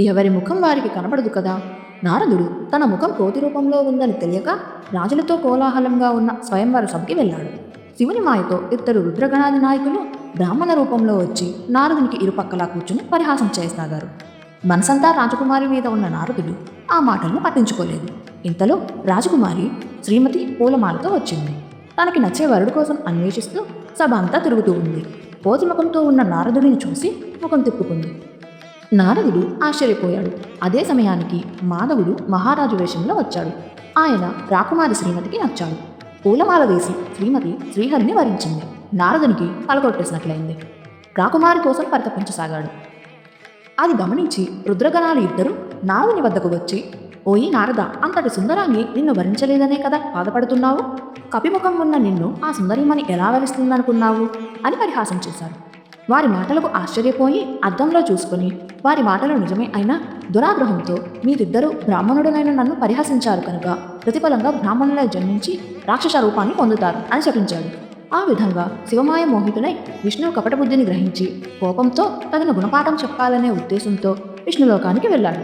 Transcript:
ఎవరి ముఖం వారికి కనబడదు కదా? నారదుడు తన ముఖం కోతి రూపంలో ఉందని తెలియక రాజులతో కోలాహలంగా ఉన్న స్వయంవర సభకి వెళ్ళాడు. శివుని మాయతో ఇద్దరు రుద్రగణాది నాయకులు బ్రాహ్మణ రూపంలో వచ్చి నారదునికి ఇరుపక్కలా కూర్చుని పరిహాసం చేయసాగారు. మనసంతా రాజకుమారి మీద ఉన్న నారదుడు ఆ మాటలను పట్టించుకోలేదు. ఇంతలో రాజకుమారి శ్రీమతి పూలమాలతో వచ్చింది. తనకి నచ్చే వరుడు కోసం అన్వేషిస్తూ సభ అంతా తిరుగుతూ ఉంది. కోతి ముఖంతో ఉన్న నారదుడిని చూసి ముఖం తిప్పుకుంది. నారదుడు ఆశ్చర్యపోయాడు. అదే సమయానికి మాధవుడు మహారాజు వేషంలో వచ్చాడు. ఆయన రాకుమారి శ్రీమతికి నచ్చాడు. పూలమాల వేసి శ్రీమతి శ్రీహరిని వరించింది. నారదునికి పలకొట్టేసినట్లయింది. రాకుమారి కోసం పరితపించసాగాడు. అది గమనించి రుద్రగణాలు ఇద్దరు నారదుని వద్దకు వచ్చి ఓయి నారద అంతటి సుందరాన్ని నిన్ను వరించలేదనే కదా బాధపడుతున్నావు? కపిముఖం ఉన్న నిన్ను ఆ సుందరిమని ఎలా వరిస్తుందనుకున్నావు? అని పరిహాసం చేశారు. వారి మాటలకు ఆశ్చర్యపోయి అద్దంలో చూసుకొని వారి మాటలు నిజమే అయినా దురాగ్రహంతో మీరిద్దరూ బ్రాహ్మణుడనైన నన్ను పరిహసించారు కనుక ప్రతిఫలంగా బ్రాహ్మణులై జన్మించి రాక్షస రూపాన్ని పొందుతారు అని శపించాడు. ఆ విధంగా శివమాయ మోహితుడై విష్ణువు కపటబుద్ధిని గ్రహించి కోపంతో తగిన గుణపాఠం చెప్పాలనే ఉద్దేశంతో విష్ణులోకానికి వెళ్ళాడు.